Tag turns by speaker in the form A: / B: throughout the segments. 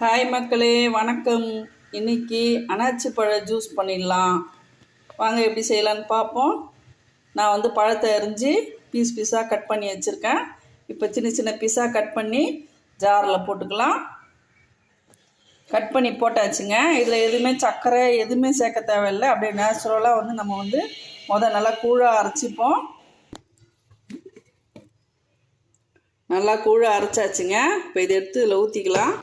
A: Hi மக்களே. வணக்கம். இன்னைக்கு அனாச்சி பழ ஜூஸ் பண்ணிடலாம். வாங்க எப்படி செய்யலான்னு பார்ப்போம். நான் வந்து பழத்தை அரிஞ்சு பீஸ் பீஸாக கட் பண்ணி வச்சுருக்கேன். இப்போ சின்ன சின்ன பீஸாக கட் பண்ணி ஜாரில் போட்டுக்கலாம். கட் பண்ணி போட்டாச்சுங்க. இதில் எதுவுமே சர்க்கரை எதுவுமே சேர்க்க தேவையில்லை. அப்படியே நேச்சுரலாக வந்து நம்ம வந்து முத நல்லா கூழாக அரைச்சிப்போம். நல்லா கூழாக அரைச்சாச்சுங்க. இப்போ இதை எடுத்து இதில் ஊற்றிக்கலாம்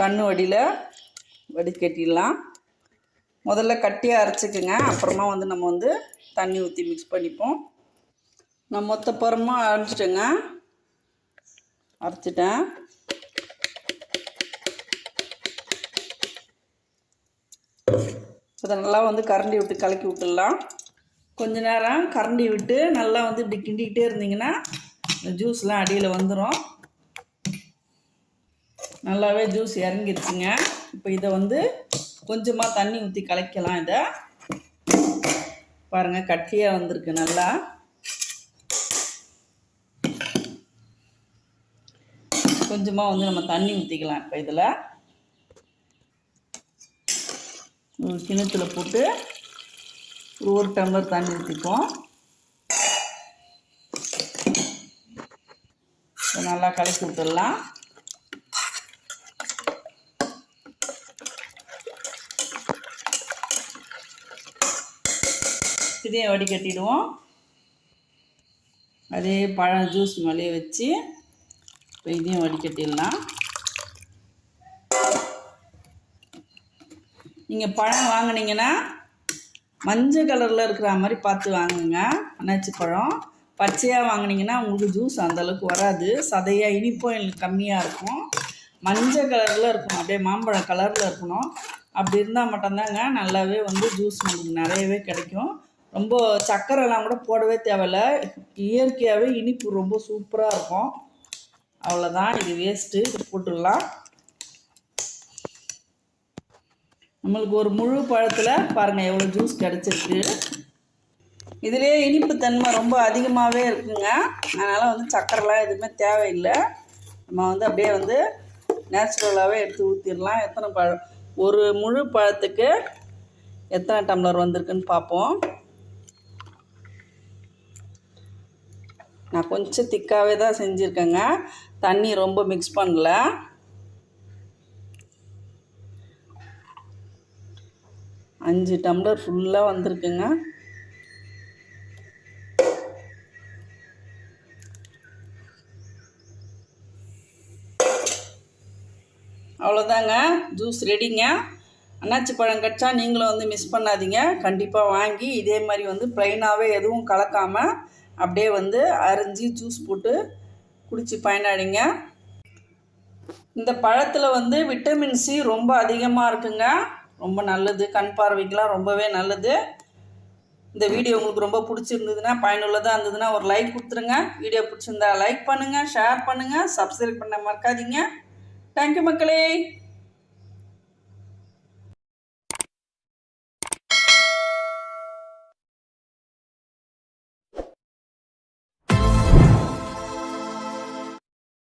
A: கண்ணு வடியில் வடிகட்டிடலாம். முதல்ல கட்டியாக அரைச்சிக்கோங்க. அப்புறமா வந்து நம்ம வந்து தண்ணி ஊற்றி மிக்ஸ் பண்ணிப்போம். நான் மொத்த புறமாக அரைச்சிட்டேங்க அரைச்சிட்டேன். அதை நல்லா வந்து கரண்டி விட்டு கலக்கி விட்டுடலாம். கொஞ்ச நேரம் கரண்டி விட்டு நல்லா வந்து இப்படி கிண்டிக்கிட்டே இருந்தீங்கன்னா ஜூஸ்லாம் அடியில் வந்துடும் நல்லாவே ஜூஸ் இறங்கிருச்சுங்க. இப்போ இதை வந்து கொஞ்சமாக தண்ணி ஊற்றி கலக்கலாம் இதை. பாருங்கள் கட்டியாக வந்திருக்கு நல்லா. கொஞ்சமாக வந்து நம்ம தண்ணி ஊற்றிக்கலாம் இப்போ இதில். ஒரு கிணத்துல போட்டு ஒரு ஒரு டம்ளர் தண்ணி ஊற்றிப்போம் நல்லா கலக்கி விட்டுடலாம். இதையும் வடிகட்டிடுவோம் அதே பழம் ஜூஸ் மேலேயே வச்சு இப்போ இதையும் வடிகட்டிடலாம் நீங்கள் பழம் வாங்குனீங்கன்னா மஞ்சள் கலரில் இருக்கிற மாதிரி பார்த்து வாங்குங்க. அன்னாச்சி பழம். பச்சையாக வாங்கினீங்கன்னா உங்களுக்கு ஜூஸ் அந்தளவுக்கு வராது. சதையாக இனிப்பும் கம்மியாக இருக்கும். மஞ்சள் கலரில் இருக்கணும். அப்படியே மாம்பழம் கலரில் இருக்கணும். அப்படி இருந்தால் மட்டும்தாங்க நல்லாவே வந்து ஜூஸ் உங்களுக்கு நிறையவே கிடைக்கும். ரொம்ப சர்க்கரைலாம் கூட போடவே தேவையில்ல. இயற்கையாகவே இனிப்பு ரொம்ப சூப்பராக இருக்கும். அவ்வளோதான் இது வேஸ்ட்டு இது போட்டுடலாம். நம்மளுக்கு ஒரு முழு பழத்தில் பாருங்கள் எவ்வளோ ஜூஸ் கிடச்சிருக்கு. இதுலேயே இனிப்பு தன்மை ரொம்ப அதிகமாகவே இருக்குங்க. அதனால் வந்து சர்க்கரைலாம் எதுவுமே தேவையில்லை. நம்ம வந்து அப்படியே வந்து நேச்சுரலாகவே எடுத்து ஊற்றிடலாம் எத்தனை பழம்? ஒரு முழு பழத்துக்கு எத்தனை டம்ளர் வந்திருக்குன்னு பார்ப்போம். நான் கொஞ்சம் திக்காகவே தான் செஞ்சுருக்கேங்க. தண்ணி ரொம்ப மிக்ஸ் பண்ணல. அஞ்சு டம்ளர் ஃபுல்லாக வந்திருக்குங்க. அவ்வளோதாங்க ஜூஸ் ரெடிங்க அன்னாச்சி பழம் கிடச்சா நீங்களும் வந்து மிஸ் பண்ணாதீங்க. கண்டிப்பாக வாங்கி இதே மாதிரி வந்து ப்ளைனாகவே எதுவும் கலக்காமல் அப்படியே வந்து அரிஞ்சு ஜூஸ் போட்டு குடித்து பயனாடிங்க. இந்த பழத்தில் வந்து விட்டமின் சி ரொம்ப அதிகமாக இருக்குங்க. ரொம்ப நல்லது. கண் பார்வைக்கெலாம் ரொம்பவே நல்லது. இந்த வீடியோ உங்களுக்கு ரொம்ப பிடிச்சிருந்ததுன்னா பயனுள்ளதாக இருந்ததுன்னா ஒரு லைக் கொடுத்துருங்க. வீடியோ பிடிச்சிருந்தா லைக் பண்ணுங்கள் ஷேர் பண்ணுங்கள் சப்ஸ்கிரைப் பண்ண மறக்காதீங்க. தேங்க்யூ மக்களே.